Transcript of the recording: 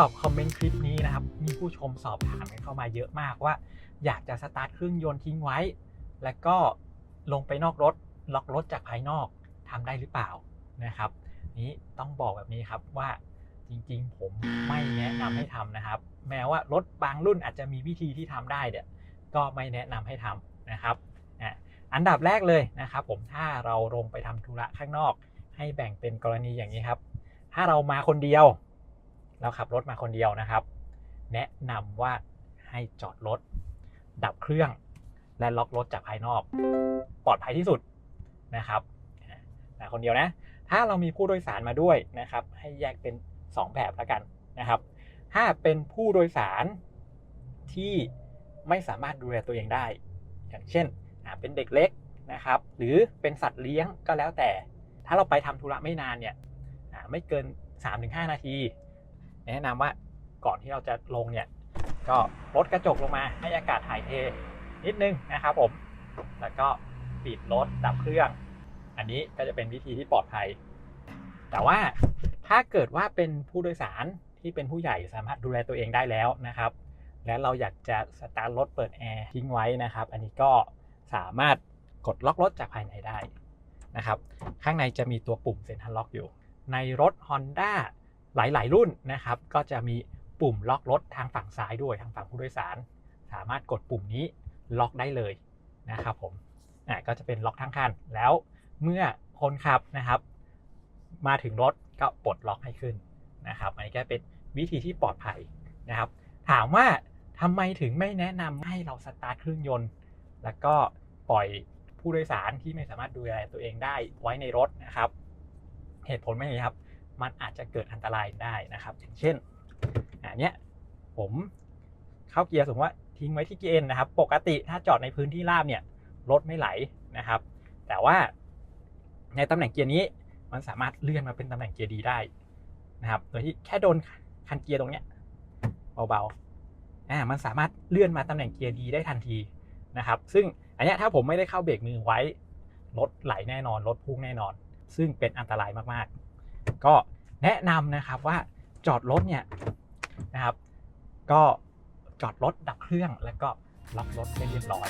ตอบคอมเมนต์คลิปนี้นะครับ มีผู้ชมสอบถามกันเข้ามาเยอะมากว่า อยากจะสตาร์ทเครื่องยนต์ทิ้งไว้ แล้วก็ลงไปนอกรถ ล็อกรถจากภายนอกทำได้หรือเปล่านะครับ นี้ต้องบอกแบบนี้ครับว่าจริงๆ ผมไม่แนะนำให้ทำนะครับ แม้ว่ารถบางรุ่นอาจจะมีวิธีที่ทำได้เนี่ยก็ไม่แนะนำให้ทำนะครับอันดับแรกเลยนะครับผมถ้าเราลงไปทำธุระข้างนอก ให้แบ่งเป็นกรณีอย่างนี้ครับ ถ้าเรามาคนเดียว เราขับรถมาคนเดียวนะครับ แนะนำว่าให้จอดรถ ดับเครื่อง และล็อกรถจากภายนอก ปลอดภัยที่สุดนะครับอะมาคนเดียวนะ ถ้าเรามีผู้โดยสารมาด้วยนะครับ ให้แยกเป็น 2 แบบละกันนะครับ ถ้าเป็นผู้โดยสารที่ไม่สามารถดูแลตัวเองได้ อย่างเช่นเป็นเด็กเล็กนะครับ หรือเป็นสัตว์เลี้ยงก็แล้วแต่ ถ้าเราไปทำธุระไม่นานเนี่ยไม่เกิน 3-5 นาที แนะนำว่าก่อนที่เราจะลงเนี่ย ก็ลดกระจกลงมาให้อากาศถ่ายเทนิดนึงนะครับผม แล้วก็ปิดรถดับเครื่อง อันนี้ก็จะเป็นวิธีที่ปลอดภัย แต่ว่าถ้าเกิดว่าเป็นผู้โดยสารที่เป็นผู้ใหญ่สามารถดูแลตัวเองได้แล้วนะครับ และเราอยากจะสตาร์ทรถเปิดแอร์ทิ้งไว้นะครับ อันนี้ก็สามารถกดล็อกรถจากภายในได้นะครับ ข้างในจะมีตัวปุ่มเซ็นทรัลล็อกอยู่ ในรถ Honda หลาย ๆ รุ่นนะครับ ก็จะมีปุ่มล็อกรถทางฝั่งซ้ายด้วยทางฝั่งผู้โดยสาร สามารถกดปุ่มนี้ล็อกได้เลยนะครับผมอะก็จะเป็นล็อกทั้งคัน แล้วเมื่อคนขับนะครับ มาถึงรถก็ปลดล็อกให้ขึ้นนะครับอันนี้ก็เป็นวิธีที่ปลอดภัยนะครับ ถามว่าทำไมถึงไม่แนะนำให้เราสตาร์ทเครื่องยนต์ แล้วก็ปล่อยผู้โดยสารที่ไม่สามารถดูแลตัวเองได้ไว้ในรถนะครับ เหตุผลไม่ใช่ครับ มันอาจจะเกิดอันตรายได้นะครับ อย่างเช่นอันเนี้ยผมเข้าเกียร์สมมติว่าทิ้งไว้ที่เกียร์ N นะครับ ปกติถ้าจอดในพื้นที่ราบเนี่ยรถไม่ไหลนะครับ แต่ว่าในตำแหน่งเกียร์นี้มันสามารถเลื่อนมาเป็นตำแหน่งเกียร์ดีได้นะครับโดยที่แค่โดนคันเกียร์ตรงเนี้ยเบาๆอ่ามันสามารถเลื่อนมาตำแหน่งเกียร์ดีได้ทันทีนะครับ ซึ่งอันเนี้ยถ้าผมไม่ได้เข้าเบรกมือไว้รถไหลแน่นอนรถพุ่งแน่นอน ซึ่งเป็นอันตรายมากๆ ก็แนะนำนะครับว่าจอดรถเนี่ยนะครับ ก็จอดรถดับเครื่องแล้วก็ล็อกรถให้เรียบร้อย